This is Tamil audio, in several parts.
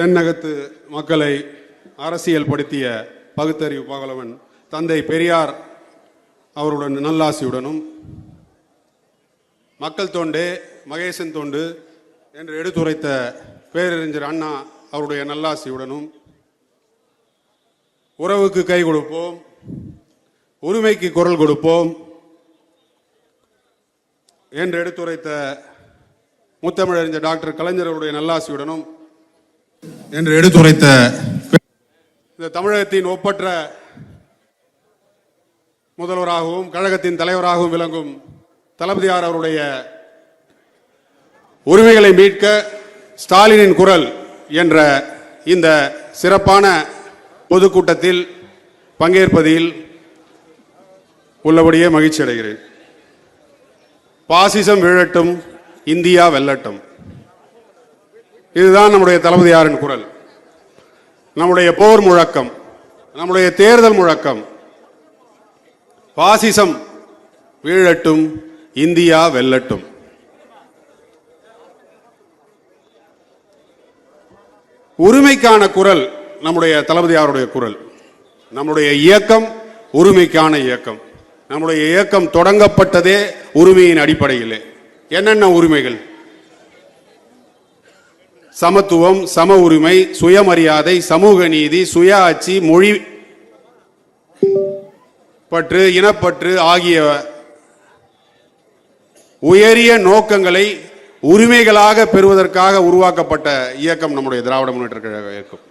தென்னகத்து மக்களை அரசியல் படுத்திய பகுத்தறிவு பகலவன் தந்தை பெரியார் அவருடன் நல்லாசியுடனும் மக்கள் தொண்டு மகேசன் தொண்டு என்று எடுத்துரைத்த பேரறிஞர் அண்ணா அவருடைய நல்லாசியுடனும் உறவுக்கு கை கொடுப்போம் உரிமைக்கு குரல் கொடுப்போம் என்று எடுத்துரைத்த முத்தமிழறிஞர் டாக்டர் கலைஞர் அவருடைய நல்லாசியுடனும் என்று எடுத்துரைத்த இந்த தமிழகத்தின் ஒப்பற்ற முதல்வராகவும் கழகத்தின் தலைவராகவும் விளங்கும் தளபதியார் அவருடைய உரிமைகளை மீட்க ஸ்டாலினின் குரல் என்ற இந்த சிறப்பான பொதுக்கூட்டத்தில் பங்கேற்பதில் உள்ளபடியே மகிழ்ச்சி அடைகிறேன் பாசிசம் வீழட்டும் இந்தியா வெல்லட்டும். இதுதான் நம்முடைய தளபதியாரின் குரல். நம்முடைய போர் முழக்கம் நம்முடைய தேர்தல் முழக்கம். பாசிசம் வீழட்டும் இந்தியா வெல்லட்டும். உரிமைக்கான குரல் நம்முடைய தளபதியாருடைய குரல். நம்முடைய இயக்கம் உரிமைக்கான இயக்கம். நம்முடைய இயக்கம் தொடங்கப்பட்டதே உரிமையின் அடிப்படையிலே. என்னென்ன உரிமைகள்? சமத்துவம் சம உரிமை சுயமரியாதை சமூக நீதி சுய ஆட்சி மொழி பற்று இனப்பற்று ஆகிய உயரிய நோக்கங்களை உரிமைகளாக பெறுவதற்காக உருவாக்கப்பட்ட இயக்கம் நம்முடைய திராவிட முன்னேற்ற கழக இயக்கம்.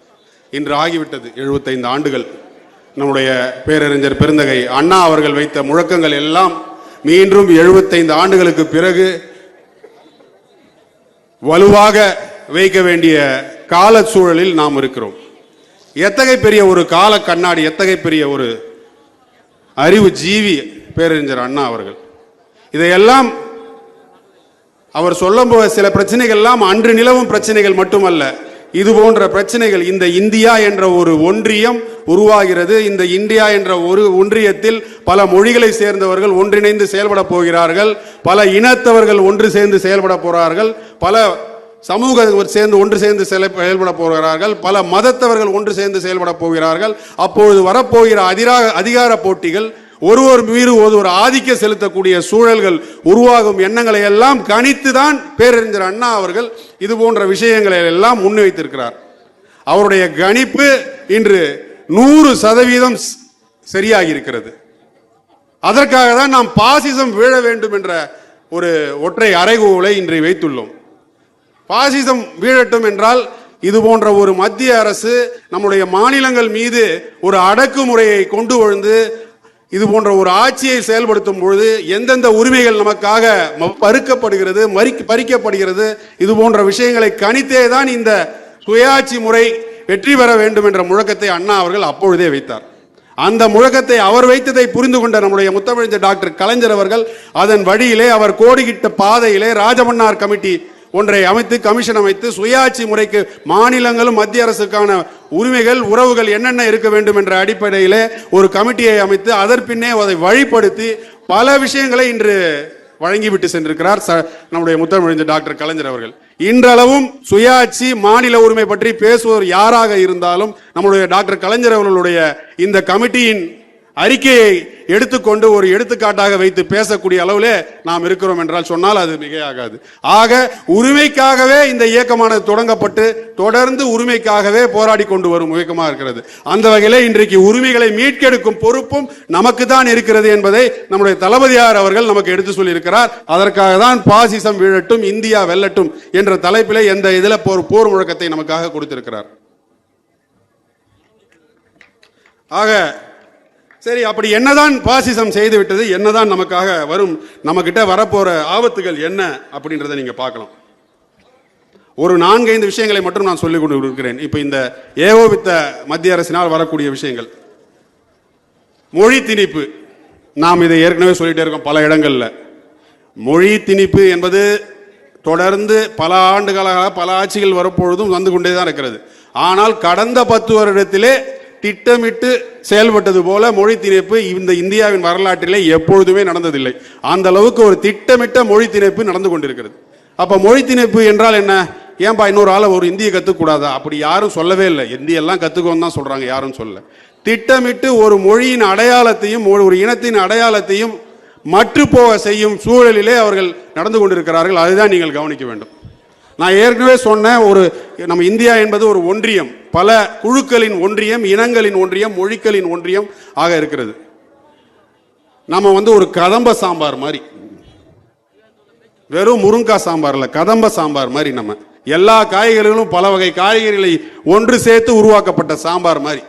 இன்று ஆகிவிட்டது 75 ஆண்டுகள். நம்முடைய பேரறிஞர் பெருந்தகை அண்ணா அவர்கள் வைத்த முழக்கங்கள் எல்லாம் மீண்டும் 75 ஆண்டுகளுக்கு பிறகு வலுவாக வைக்க வேண்டிய கால சூழலில் நாம் இருக்கிறோம். எத்தகைய பெரிய ஒரு கால கண்ணாடி எத்தகைய பெரிய ஒரு அறிவு ஜீவி பேரறிஞர் அண்ணா அவர்கள். இதையெல்லாம் அவர் சொல்லும் போது சில பிரச்சனைகள் எல்லாம் அன்று நிலவும் பிரச்சனைகள் மட்டுமல்ல. இது போன்ற பிரச்சனைகள் இந்த இந்தியா என்ற ஒரு ஒன்றியம் உருவாகிறது. இந்த இந்தியா என்ற ஒரு ஒன்றியத்தில் பல மொழிகளை சேர்ந்தவர்கள் ஒன்றிணைந்து செயல்பட போகிறார்கள். பல இனத்தவர்கள் ஒன்று சேர்ந்து செயல்பட போகிறார்கள் பல சமூக சேர்ந்து ஒன்று சேர்ந்து செல- செயல்பட போகிறார்கள். பல மதத்தவர்கள் ஒன்று சேர்ந்து செயல்பட போகிறார்கள். அப்பொழுது வரப்போகிற அதிராக அதிகார போட்டிகள் ஒருவர் மீது ஒருவர் ஆதிக்க செலுத்தக்கூடிய சூழல்கள் உருவாகும் எண்ணங்களை எல்லாம் கணித்து தான் பேரறிஞர் அண்ணா அவர்கள் இது போன்ற விஷயங்களை எல்லாம் முன்வைத்திருக்கிறார். அவருடைய கணிப்பு இன்று நூறு சதவீதம் ஸ்- சரியாகி இருக்கிறது அதற்காக தான் நாம் பாசிசம் வீழ வேண்டும் என்ற ஒரு ஒற்றை அறைகூவலை இன்று வைத்துள்ளோம். பாசிசம் வீழட்டும் என்றால் இது போன்ற ஒரு மத்திய அரசு நம்முடைய மாநிலங்கள் மீது ஒரு அடக்குமுறையை கொண்டு வந்து இது போன்ற ஒரு ஆட்சியை செயல்படுத்தும் பொழுது எந்தெந்த உரிமைகள் நமக்காக பறுக்கப்படுகிறது மறிக்க பறிக்கப்படுகிறது இது போன்ற விஷயங்களை கணித்தே தான் இந்த சுயாட்சி முறை வெற்றி பெற வேண்டும் என்ற முழக்கத்தை அண்ணா அவர்கள் அப்பொழுதே வைத்தார். அந்த முழக்கத்தை அவர் வைத்ததை புரிந்து கொண்ட நம்முடைய முத்தமிழஞ்சர் டாக்டர் கலைஞர் அவர்கள் அதன் வழியிலே அவர் கோடியிட்ட பாதையிலே ராஜமன்னார் கமிட்டி ஒன்றை அமைத்து கமிஷன் அமைத்து சுயாட்சி முறைக்கு மாநிலங்களும் மத்திய அரசுக்கான உரிமைகள் உறவுகள் என்னென்ன இருக்க வேண்டும் என்ற அடிப்படையிலே ஒரு கமிட்டியை அமைத்து அதற்பின்னே அதை வழிப்படுத்தி பல விஷயங்களை இன்று வழங்கிவிட்டு சென்றிருக்கிறார் ச- நம்முடைய முத்தமிழஞ்சர் டாக்டர் கலைஞர் அவர்கள். இன்றளவும் சுயாட்சி மாநில உரிமை பற்றி பேசுவோர் யாராக இருந்தாலும் நம்முடைய டாக்டர் கலைஞர் அவர்களுடைய இந்த கமிட்டியின் அறிக்கையை எடுத்துக்கொண்டு ஒரு எடுத்துக்காட்டாக வைத்து பேசக்கூடிய அளவிலே நாம் இருக்கிறோம் என்றால் சொன்னால் அது மிகையாகாது. ஆக உரிமைக்காகவே இந்த இயக்கமானது தொடங்கப்பட்டு தொடர்ந்து உரிமைக்காகவே போராடி கொண்டு வரும் இயக்கமாக இருக்கிறது. அந்த வகையில் இன்றைக்கு உரிமைகளை மீட்கெடுக்கும் பொறுப்பும் நமக்கு தான் இருக்கிறது என்பதை நம்முடைய தளபதியார் அவர்கள் நமக்கு எடுத்து சொல்லியிருக்கிறார். அதற்காக தான் பாசிசம் வீழட்டும் இந்தியா வெல்லட்டும் என்ற தலைப்பிலே எந்த இதில் போர் போர் முழக்கத்தை நமக்காக கொடுத்திருக்கிறார். ஆக சரி அப்படி என்னதான் பாசிசம் செய்து விட்டது என்னதான் நமக்காக வரும் நம்மக்கிட்ட வரப்போற ஆபத்துகள் என்ன அப்படின்றத நீங்க பார்க்கலாம். ஒரு நான்கைந்து விஷயங்களை மட்டும் நான் சொல்லிக் கொண்டு இருக்கிறேன் இப்போ இந்த ஏகோபித்த மத்திய அரசினால் வரக்கூடிய விஷயங்கள். மொழி திணிப்பு. நாம் இதை ஏற்கனவே சொல்லிட்டே இருக்கோம் பல இடங்களில். மொழி திணிப்பு என்பது தொடர்ந்து பல ஆண்டுகளாக பல ஆட்சிகள் வரப்பொழுதும் வந்து கொண்டே தான் இருக்கிறது. ஆனால் கடந்த பத்து வருடத்திலே திட்டமிட்டு செயல்பட்டது போல மொழி திணிப்பு இந்த இந்தியாவின் வரலாற்றிலே எப்பொழுதுமே நடந்ததில்லை. அந்த அளவுக்கு ஒரு திட்டமிட்ட மொழி திணிப்பு நடந்து கொண்டிருக்கிறது. அப்ப மொழி திணிப்பு என்றால் என்ன? ஏன்பா இன்னொரு ஆளை ஒரு இந்தியை கற்றுக்கூடாதா அப்படி யாரும் சொல்லவே இல்லை. இந்தியெல்லாம் கற்றுக்கோன்னு தான் சொல்கிறாங்க யாரும் சொல்ல திட்டமிட்டு ஒரு மொழியின் அடையாளத்தையும் ஒரு ஒரு இனத்தின் அடையாளத்தையும் மற்று போக செய்யும் சூழலிலே அவர்கள் நடந்து கொண்டிருக்கிறார்கள். அதுதான் நீங்கள் கவனிக்க வேண்டும். நான் ஏற்கனவே சொன்னேன் ஒரு நம்ம இந்தியா என்பது ஒரு ஒன்றியம். பல குழுக்களின் ஒன்றியம் இனங்களின் ஒன்றியம் மொழிகளின் ஒன்றியம் ஆக இருக்கிறது. நம்ம வந்து ஒரு கதம்ப சாம்பார் மாதிரி. வெறும் முருங்கா சாம்பார்ல கதம்ப சாம்பார் மாதிரி நம்ம. எல்லா காய்கறிகளும் பல வகை காய்கறிகளை ஒன்று சேர்த்து உருவாக்கப்பட்ட சாம்பார் மாதிரி.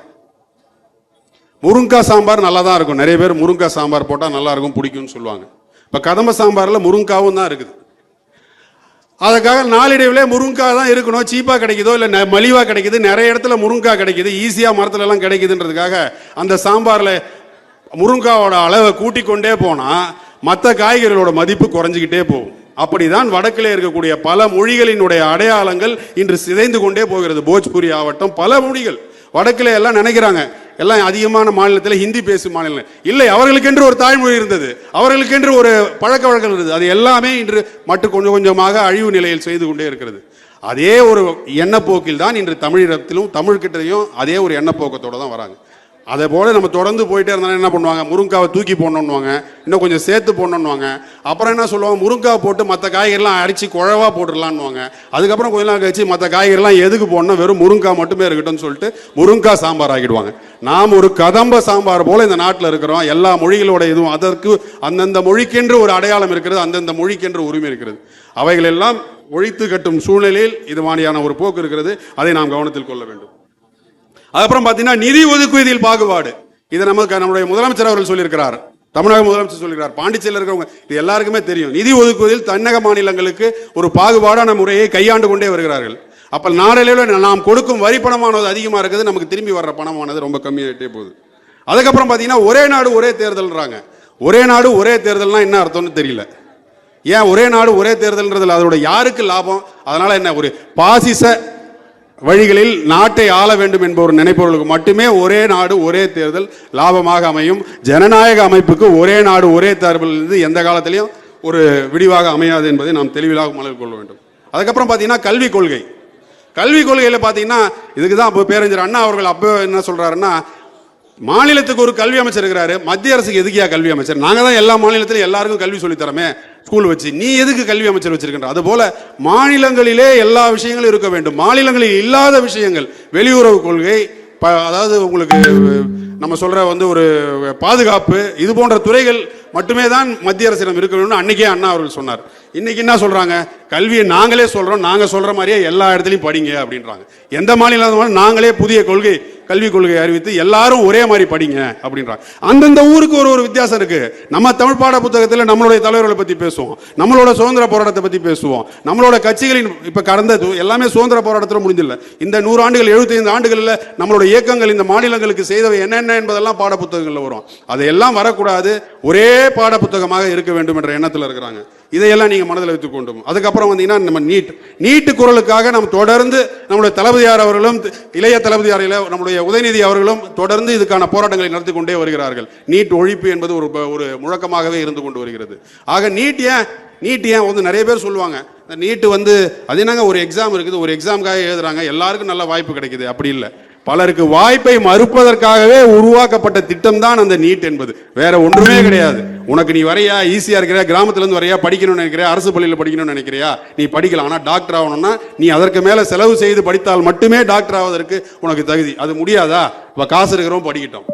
முருங்கா சாம்பார் நல்லா தான் இருக்கும். நிறைய பேர் முருங்கா சாம்பார் போட்டால் நல்லா இருக்கும் பிடிக்கும்னு சொல்லுவாங்க. இப்போ கதம்ப சாம்பாரில் முருங்காவும் தான் இருக்குது. அதுக்காக நாளடைவில் முருங்கா தான் இருக்கணும். சீப்பாக கிடைக்குதோ இல்லை மலிவாக கிடைக்குது. நிறைய இடத்துல முருங்கா கிடைக்குது. ஈஸியாக மரத்துலலாம் கிடைக்குதுன்றதுக்காக அந்த சாம்பாரில் முருங்காவோட அளவை கூட்டி கொண்டே போனால் மற்ற காய்கறிகளோட மதிப்பு குறைஞ்சிக்கிட்டே போகும். அப்படிதான் வடக்கில் இருக்கக்கூடிய பல மொழிகளினுடைய அடையாளங்கள் இன்று சிதைந்து கொண்டே போகிறது. போஜ்புரி ஆவட்டம் பல மொழிகள் வடக்கில் எல்லாம் நினைக்கிறாங்க. எல்லாம் அதிகமான மாநிலத்தில் ஹிந்தி பேசும் மாநிலம். இல்லை அவர்களுக்கென்று ஒரு தாய்மொழி இருந்தது. அவர்களுக்கென்று ஒரு பழக்க வழக்கம் இருந்தது. அது எல்லாமே இன்று மட்டும் கொஞ்சம் கொஞ்சமாக அழிவு நிலையில் செய்து கொண்டே இருக்கிறது. அதே ஒரு எண்ணப்போக்கில் தான் இன்று தமிழிடத்திலும் தமிழ்கிட்டையும் அதே ஒரு எண்ணப்போக்கத்தோடு தான் வராங்க. அதே போல நம்ம தொடர்ந்து போயிட்டே இருந்தாலும் என்ன பண்ணுவாங்க? முருங்காவை தூக்கி போடணுன்னுவாங்க இன்னும் கொஞ்சம் சேர்த்து போடணுன்னுவாங்க அப்புறம் என்ன சொல்லுவாங்க? முருங்காவை போட்டு மற்ற காய்கறிலாம் அடிச்சு குழவா போட்டுடலான்னுவாங்க. அதுக்கப்புறம் கொஞ்ச நாள் கழிச்சு மற்ற காய்கறிலாம் எதுக்கு போடணும்? வெறும் முருங்கா மட்டுமே இருக்கட்டும்னு சொல்லிட்டு முருங்கா சாம்பார் ஆக்கிடுவாங்க. நாம் ஒரு கதம்ப சாம்பார் போல இந்த நாட்டில் இருக்கிறோம். எல்லா மொழிகளோட இதுவும் அதற்கு அந்தந்த மொழிக்கென்று ஒரு அடையாளம் இருக்கிறது அந்தந்த மொழிக்கென்று உரிமை இருக்கிறது. அவைகளெல்லாம் ஒழித்து கட்டும் சூழ்நிலையில் இது மாதிரியான ஒரு போக்கு இருக்கிறது. அதை நாம் கவனத்தில் கொள்ள வேண்டும். அதுக்கப்புறம் பார்த்தீங்கன்னா நிதி ஒதுக்குவதில் பாகுபாடு. இதை நமக்கு நம்முடைய முதலமைச்சர் அவர்கள் சொல்லியிருக்கிறார். தமிழக முதலமைச்சர் சொல்லியிருக்கிறார். பாண்டிச்சேரியில் இருக்கிறவங்க இது எல்லாருக்குமே தெரியும். நிதி ஒதுக்குவதில் தன்னக மாநிலங்களுக்கு ஒரு பாகுபாடான முறையை கையாண்டு கொண்டே வருகிறார்கள். அப்போ நாடளவில் நாம் கொடுக்கும் வரி பணமானது அதிகமாக இருக்குது நமக்கு திரும்பி வர்ற பணமானது ரொம்ப கம்மியாகிட்டே போகுது. அதுக்கப்புறம் பார்த்தீங்கன்னா ஒரே நாடு ஒரே தேர்தல்ன்றாங்க. ஒரே நாடு ஒரே தேர்தல்னா என்ன அர்த்தம்னு தெரியல. ஏன் ஒரே நாடு ஒரே தேர்தல்ன்றதுல அதோட யாருக்கு லாபம்? அதனால என்ன ஒரு பாசிச வழிகளில் நாட்டை ஆள வேண்டும் என்பவர் நினைப்பவர்களுக்கு மட்டுமே ஒரே நாடு ஒரே தேர்தல் லாபமாக அமையும். ஜனநாயக அமைப்புக்கு ஒரே நாடு ஒரே தேர்தல் இருந்து எந்த காலத்திலையும் ஒரு விடிவாக அமையாது என்பதை நாம் தெளிவிலாக மனதில் கொள்ள வேண்டும். அதுக்கப்புறம் பார்த்தீங்கன்னா கல்விக் கொள்கை. கல்விக் கொள்கையில் பார்த்தீங்கன்னா இதுக்கு தான் அப்போ பேரறிஞர் அண்ணா அவர்கள் அப்போ என்ன சொல்கிறாருன்னா மாநிலத்துக்கு ஒரு கல்வி அமைச்சர் இருக்கிறாரு மத்திய அரசுக்கு எதுக்கியா கல்வி அமைச்சர்? நாங்கள் தான் எல்லா மாநிலத்திலும் எல்லாருக்கும் கல்வி சொல்லித்தரமே ஸ்கூல் வச்சு நீ எதுக்கு கல்வி அமைச்சர் வச்சிருக்கின்ற? அது போல மாநிலங்களிலே எல்லா விஷயங்களும் இருக்க வேண்டும். மாநிலங்களில் இல்லாத விஷயங்கள். வெளியுறவு கொள்கை ப- அதாவது உங்களுக்கு நம்ம சொல்ற வந்து ஒரு பாதுகாப்பு இது போன்ற துறைகள் மட்டுமே தான் மத்திய அரசிடம் இருக்க வேண்டும் அன்னைக்கே அண்ணா அவர்கள் சொன்னார். இன்னைக்கு என்ன சொல்றாங்க? கல்வியை நாங்களே சொல்கிறோம் நாங்கள் சொல்கிற மாதிரியே எல்லா இடத்துலையும் படிங்க அப்படின்றாங்க. எந்த மாநிலம் நாங்களே புதிய கொள்கை கல்விக் கொள்கை அறிவித்து எல்லாரும் ஒரே மாதிரி படிங்க அப்படின்றாங்க. அந்தந்த ஊருக்கு ஒரு ஒரு வித்தியாசம் இருக்குது நம்ம தமிழ் பாட புத்தகத்தில் நம்மளுடைய தலைவர்களை பற்றி பேசுவோம். நம்மளோட சுதந்திர போராட்டத்தை பற்றி பேசுவோம். நம்மளோட கட்சிகளின் இப்போ கடந்தது எல்லாமே சுதந்திர போராட்டத்தில் முடிஞ்சில்ல. இந்த நூறு ஆண்டுகள் 75 ஆண்டுகளில் நம்மளோட இயக்கங்கள் இந்த மாநிலங்களுக்கு செய்தவை என்னென்ன என்பதெல்லாம் பாட புத்தகங்களில் வரும். அதையெல்லாம் வரக்கூடாது. ஒரே பாட புத்தகமாக இருக்க வேண்டும் என்ற எண்ணத்தில் இருக்கிறாங்க. இதையெல்லாம் நீங்கள் மனதில் வைத்துக்கொண்டும் அதுக்கப்புறம் வந்தீங்கன்னா நம்ம நீட். நீட்டு குரலுக்காக நம்ம தொடர்ந்து நம்முடைய தளபதியார் அவர்களும் இளைய தளபதியார் நம்முடைய உதயநிதி அவர்களும் தொடர்ந்து இதுக்கான போராட்டங்களை நடத்தி கொண்டே வருகிறார்கள். நீட் ஒழிப்பு என்பது ஒரு ஒரு முழக்கமாகவே இருந்து கொண்டு வருகிறது. ஆக நீட் ஏன் நீட் ஏன் வந்து நிறைய பேர் சொல்லுவாங்க இந்த நீட்டு வந்து அது என்னங்க ஒரு எக்ஸாம் இருக்குது ஒரு எக்ஸாமுக்காக எழுதுறாங்க எல்லாருக்கும் நல்ல வாய்ப்பு கிடைக்குது. அப்படி இல்லை. பலருக்கு வாய்ப்பை மறுப்பதற்காகவே உருவாக்கப்பட்ட திட்டம் தான் அந்த நீட் என்பது. வேற ஒன்றுமே கிடையாது. உனக்கு நீ வரையா ஈஸியா இருக்கிற கிராமத்துல இருந்து வரையா படிக்கணும்னு நினைக்கிறியா அரசு பள்ளியில் படிக்கணும்னு நினைக்கிறியா? நீ படிக்கலாம். ஆனா டாக்டர் ஆகணும்னா நீ அதற்கு மேல செலவு செய்து படித்தால் மட்டுமே டாக்டர் ஆவதற்கு உனக்கு தகுதி. அது முடியாதா? இப்ப காசு இருக்கிறவன் படிக்கட்டும்.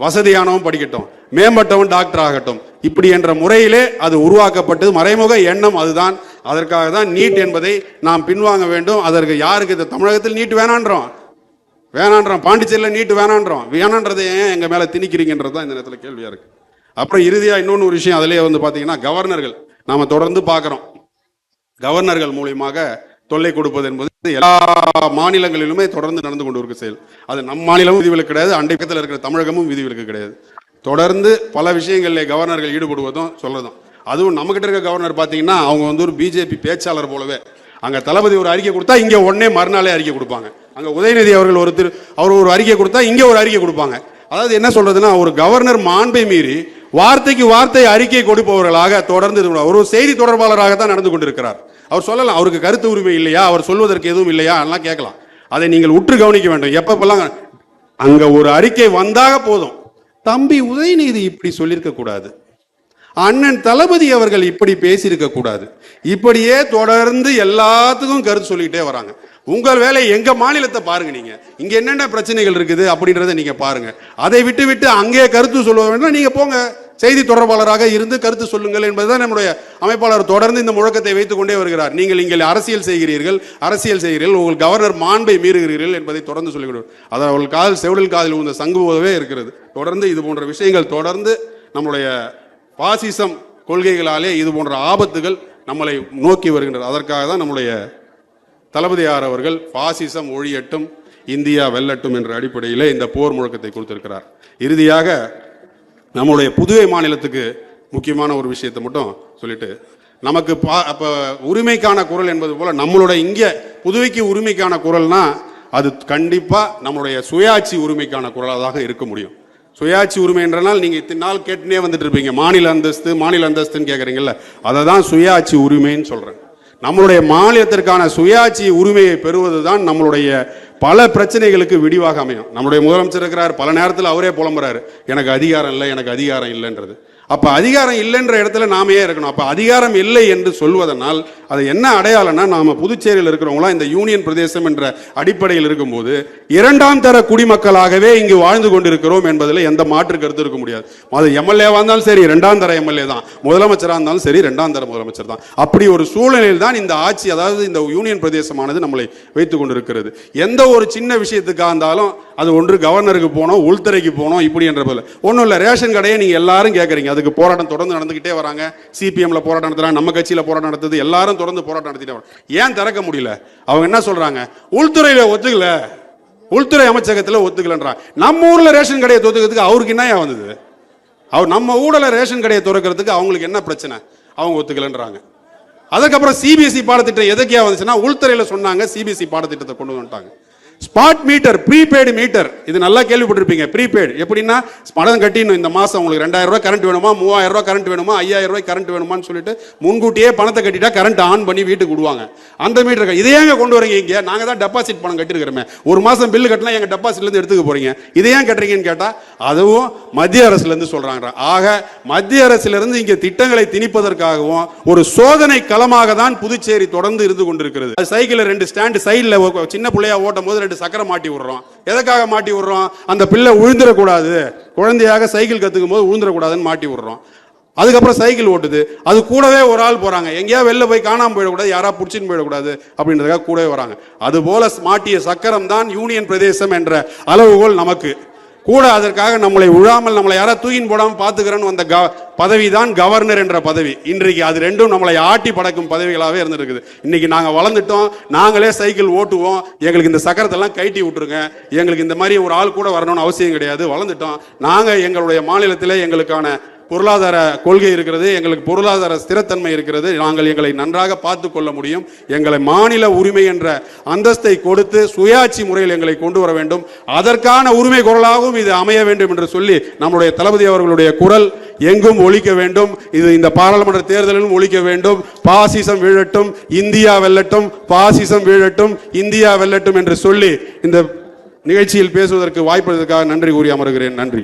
வசதியானவன் படிக்கட்டும். மேம்பட்டவன் டாக்டர் ஆகட்டும். இப்படி என்ற முறையிலே அது உருவாக்கப்பட்டது. மறைமுக எண்ணம் அதுதான். அதற்காக தான் நீட் என்பதை நாம் பின்வாங்க வேண்டும். அதற்கு யாருக்கு இந்த தமிழகத்தில் நீட் வேணான்றோம். வேணான்றோம் பாண்டிச்சேரியில் நீட்டு வேணான்றோம். வேணான்றதை ஏன் எங்கள் மேலே திணிக்கிறீங்கன்றது தான் இந்த நேரத்தில் கேள்வியாக இருக்குது அப்புறம் இறுதியாக இன்னொன்று ஒரு விஷயம் அதிலே வந்து பார்த்தீங்கன்னா கவர்னர்கள். நாம் தொடர்ந்து பார்க்குறோம் கவர்னர்கள் மூலியமாக தொல்லை கொடுப்பது என்பது எல்லா மாநிலங்களிலுமே தொடர்ந்து நடந்து கொண்டு இருக்க செயல். அது நம் மாநிலமும் விதிவிலக்கு கிடையாது அண்டை பக்கத்தில் இருக்கிற தமிழகமும் விதிவிலக்கு கிடையாது. தொடர்ந்து பல விஷயங்களில் கவர்னர்கள் ஈடுபடுவதும் சொல்கிறதும் அதுவும் நம்மகிட்ட இருக்க கவர்னர் பார்த்தீங்கன்னா அவங்க வந்து ஒரு பிஜேபி பேச்சாளர் போலவே. அங்கே தளபதி ஒரு அறிக்கை கொடுத்தா இங்கே உடனே மறுநாளே அறிக்கை கொடுப்பாங்க. அங்க உதயநிதி அவர்கள் ஒருத்தர் அவர் ஒரு அறிக்கை கொடுத்தா இங்கே ஒரு அறிக்கை கொடுப்பாங்க. அதாவது என்ன சொல்றதுன்னா ஒரு கவர்னர் மாண்பை மீறி வார்த்தைக்கு வார்த்தை அறிக்கை கொடுப்பவர்களாக தொடர்ந்து இது ஒரு செய்தி தொடர்பாளராக தான் நடந்து கொண்டிருக்கிறார். அவர் சொல்லலாம் அவருக்கு கருத்து உரிமை இல்லையா அவர் சொல்வதற்கு எதுவும் இல்லையா எல்லாம் கேட்கலாம். அதை நீங்கள் உற்று கவனிக்க வேண்டும். எப்பப்பெல்லாம் அங்க ஒரு அறிக்கை வந்தாக போதும். தம்பி உதயநிதி இப்படி சொல்லியிருக்க கூடாது. அண்ணன் தளபதி அவர்கள் இப்படி பேசியிருக்க கூடாது. இப்படியே தொடர்ந்து எல்லாத்துக்கும் கருத்து சொல்லிக்கிட்டே வராங்க. உங்கள் வேலை எங்க மாநிலத்தை பாருங்க நீங்க. இங்க என்னென்ன பிரச்சனைகள் இருக்குது அப்படின்றத நீங்க பாருங்க. அதை விட்டு விட்டு அங்கே கருத்து சொல்ல வேண்டாம் நீங்க போங்க. செய்தி தொடர்பாளராக இருந்து கருத்து சொல்லுங்கள் என்பதுதான் நம்முடைய அமைப்பாளர் தொடர்ந்து இந்த முழக்கத்தை வைத்துக் கொண்டே வருகிறார். நீங்கள் இங்கே அரசியல் செய்கிறீர்கள். அரசியல் செய்கிறீர்கள். உங்கள் கவர்னர் மாண்பை மீறுகிறீர்கள் என்பதை தொடர்ந்து சொல்லிவிடுவார் அது அவள் காதல் செவிடல் காதில் உந்த சங்கு போதவே இருக்கிறது. தொடர்ந்து இது போன்ற விஷயங்கள் தொடர்ந்து நம்முடைய பாசிசம் கொள்கைகளாலே இது போன்ற ஆபத்துகள் நம்மளை நோக்கி வருகின்றது அதற்காக தான் நம்முடைய தளபதியார் அவர்கள் பாசிசம் ஒழியட்டும் இந்தியா வெல்லட்டும் என்ற அடிப்படையிலே இந்த போர் முழக்கத்தை கொடுத்திருக்கிறார். இறுதியாக நம்முடைய புதுவை மாநிலத்துக்கு முக்கியமான ஒரு விஷயத்தை மட்டும் சொல்லிட்டு நமக்கு பா அப்போ உரிமைக்கான குரல் என்பது போல நம்மளோட இங்கே புதுவைக்கு உரிமைக்கான குரல்னா அது கண்டிப்பாக நம்மளுடைய சுயாட்சி உரிமைக்கான குரலாக இருக்க முடியும். சுயாட்சி உரிமை என்றனால் நீங்கள் இத்தனை நாள் கேட்டுனே வந்துட்டு இருப்பீங்க. மாநில அந்தஸ்து மாநில அந்தஸ்துன்னு கேட்குறீங்கல்ல அதை தான் சுயாட்சி உரிமைன்னு சொல்கிறேன் நம்மளுடைய மாநிலத்திற்கான சுயாட்சி உரிமையை பெறுவது தான் நம்மளுடைய பல பிரச்சனைகளுக்கு விடிவாக அமையும். நம்முடைய முதலமைச்சர் இருக்கிறார். பல நேரத்தில் அவரே புலம்புறாரு. எனக்கு அதிகாரம் இல்லை எனக்கு அதிகாரம் இல்லைன்றது. அப்போ அதிகாரம் இல்லைன்ற இடத்துல நாம ஏன் இருக்கணும்? அப்போ அதிகாரம் இல்லை என்று சொல்வதனால் அது என்ன அடையாளம்னா நாம் புதுச்சேரியில் இருக்கிறவங்களாம் இந்த யூனியன் பிரதேசம் என்ற அடிப்படையில் இருக்கும்போது இரண்டாம் தர குடிமக்களாகவே இங்கு வாழ்ந்து கொண்டிருக்கிறோம் என்பதில் எந்த மாற்று கருத்து இருக்க முடியாது. அது எம்எல்ஏவாக இருந்தாலும் சரி இரண்டாம் தர எம்எல்ஏ தான். முதலமைச்சராக இருந்தாலும் சரி இரண்டாம் தர முதலமைச்சர் தான். அப்படி ஒரு சூழ்நிலையில் தான் இந்த ஆட்சி அதாவது இந்த யூனியன் பிரதேசமானது நம்மளை வைத்து கொண்டிருக்கிறது. எந்த ஒரு சின்ன விஷயத்துக்காக இருந்தாலும் அது ஒன்று கவர்னருக்கு போனோம் உள்துறைக்கு போனோம் இப்படி என்ற போல. ஒன்றும் இல்லை ரேஷன் கடையை நீங்கள் எல்லாரும் கேட்குறீங்க அதுக்கு போராட்டம் தொடர்ந்து நடந்துகிட்டே வராங்க. சிபிஎம்ல போராட்டம் நடத்துறாங்க நம்ம கட்சியில போராட்டம் நடத்துது. எல்லாரும் தொடர்ந்து போராட்டம் நடத்திட்டே வராங்க. ஏன் திறக்க முடியல? அவங்க என்ன சொல்றாங்க? உள்துறையில ஒத்துக்கல. உள்துறை அமைச்சகத்தில் ஒத்துக்கலன்றாங்க நம்ம ஊர்ல ரேஷன் கடையை ஒத்துக்கிறதுக்கு அவருக்கு என்ன வந்தது? அவர் நம்ம ஊரில் ரேஷன் கடையை திறக்கிறதுக்கு அவங்களுக்கு என்ன பிரச்சனை? அவங்க ஒத்துக்கலன்றாங்க. அதுக்கப்புறம் சிபிஎஸ்சி பாடத்திட்டம் எதுக்கே வந்துச்சுன்னா உள்துறையில் சொன்னாங்க சிபிஎஸ்சி பாடத்திட்டத்தை கொண்டு வந்துட்டாங்க. ஸ்பாட் மீட்டர் ப்ரீபெய்டு மீட்டர் இது நல்லா கேள்விப்பட்டிருப்பீங்க ப்ரீபெய்டு எப்படின்னா பணம் கட்டிடணும் இந்த மாதம் உங்களுக்கு ரெண்டாயிரம் ரூபாய் கரண்ட் வேணுமா மூவாயிரம் ரூபாய் கரண்ட் வேணுமா ஐயாயிரம் ரூபாய் கரண்ட் வேணுமான்னு சொல்லிட்டு முன்கூட்டியே பணத்தை கட்டிட்டா கரண்ட் ஆன் பண்ணி வீட்டுக்கு விடுவாங்க. அந்த மீட்டர் இதை ஏங்க கொண்டு வரீங்க இங்கே. நாங்கள் தான் டெபாசிட் பணம் கட்டிருக்கிறோமே. ஒரு மாதம் பில்லு கட்டினா எங்கள் டெபாசிட்லேருந்து எடுத்துக்க போறீங்க. இதை ஏன் கட்டுறீங்கன்னு கேட்டால் அதுவும் மத்திய அரசுலேருந்து சொல்கிறாங்க ஆக மத்திய அரசுலேருந்து இங்கே திட்டங்களை திணிப்பதற்காகவும் ஒரு சோதனை களமாக தான் புதுச்சேரி தொடர்ந்து இருந்து கொண்டிருக்கிறது. அது சைக்கிளில் ரெண்டு ஸ்டாண்டு சைடில் சின்ன பிள்ளையா ஓட்டும் போது ரெண்டு சக்கரம் மாட்டி விடுறோம். எதுக்காக மாட்டி விடுறோம்? அந்த பிள்ளை விழுந்துடக்கூடாது குழந்தையாக சைக்கிள் கற்றுக்கும் போது விழுந்துடக்கூடாதுன்னு மாட்டி விடுறோம். அதுக்கப்புறம் சைக்கிள் ஓட்டுது. அது கூடவே ஒரு ஆள் போறாங்க. எங்கேயா வெளில போய் காணாமல் போயிடக்கூடாது. யாரா பிடிச்சின்னு போயிடக்கூடாது அப்படின்றதுக்காக கூடவே வராங்க. அது போல மாட்டிய சக்கரம் தான் யூனியன் பிரதேசம் என்ற அளவுகோல் நமக்கு. கூட அதற்காக நம்மளை உழாமல் நம்மளை யாராவது தூயின் போடாமல் பார்த்துக்கிறேன்னு வந்த க பதவி தான் கவர்னர் என்ற பதவி. இன்றைக்கு அது ரெண்டும் நம்மளை ஆட்டி படக்கும் பதவிகளாகவே இருந்திருக்குது. இன்னைக்கு நாங்கள் வளர்ந்துட்டோம் நாங்களே சைக்கிள் ஓட்டுவோம் எங்களுக்கு இந்த சக்கரத்தெல்லாம் கைட்டி விட்டுருங்க எங்களுக்கு இந்த மாதிரி ஒரு ஆள் கூட வரணும்னு அவசியம் கிடையாது வளர்ந்துட்டோம். நாங்கள் எங்களுடைய மாநிலத்தில் எங்களுக்கான பொருளாதார கொள்கை இருக்கிறது எங்களுக்கு பொருளாதார ஸ்திரத்தன்மை இருக்கிறது நாங்கள் எங்களை நன்றாக பார்த்து கொள்ள முடியும். எங்களை மாநில உரிமை என்ற அந்தஸ்தை கொடுத்து சுயாட்சி முறையில் எங்களை கொண்டு வர வேண்டும். அதற்கான உரிமை குரலாகவும் இது அமைய வேண்டும் என்று சொல்லி நம்முடைய தளபதி அவர்களுடைய குரல் எங்கும் ஒழிக்க வேண்டும். இது இந்த பாராளுமன்ற தேர்தலிலும் ஒழிக்க வேண்டும். பாசிசம் வீழட்டும் இந்தியா வெல்லட்டும் பாசிசம் வீழட்டும் இந்தியா வெல்லட்டும் என்று சொல்லி இந்த நிகழ்ச்சியில் பேசுவதற்கு வாய்ப்பதற்காக நன்றி கூறி அமர்கிறேன். நன்றி.